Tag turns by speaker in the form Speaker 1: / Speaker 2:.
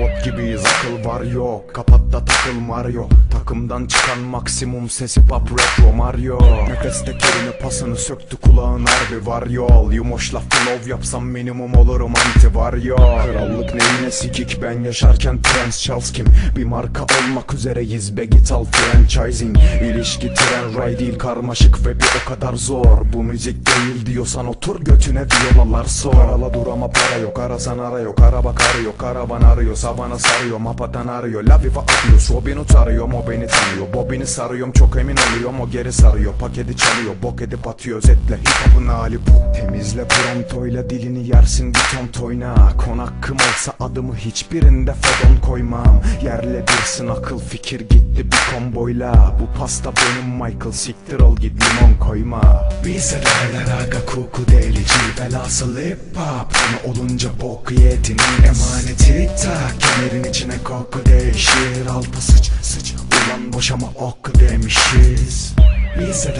Speaker 1: Robot gibiyiz. Akıl var yok. Kapat da takıl Mario. Takımdan çıkan maksimum sesi pop retro Mario. Nefeste kelime pasını söktü kulağın harbi var yol. Yumoşla flow yapsam minimum olurum anti var yol Krallık neyine sikik ben yaşarken Prince Charles kim? Bir marka olmak üzereyiz be git al franchising. İlişki tren ray değil karmaşık ve bir o kadar zor. Bu müzik değil diyorsan otur götüne viyolalar sor. Arala dur ama para yok arasan ara yok Araba karıyor karavan arıyor Savana sarıyor mapadan arıyor La viva atıyor Robin tarıyorum o beni tanıyor Bobini sarıyorum çok emin oluyorum o geri sarıyor Paketi çalıyor bok edip atıyor özetle Hip hali bu. Temizle prontoyla dilini yersin bir ton toyna Kon hakkım olsa adımı hiçbirinde fodon koymam. Yerle birsin akıl fikir gitti bir komboyla. Bu pasta benim Michael siktir ol git limon koyma. Bize derler aga koku delici Velhasıl hip hop Konu olunca bok yedin Emaneti tak Kemerin içine koku değişir Alta sıç sıç. Ulan boşama ok demişiz. Bize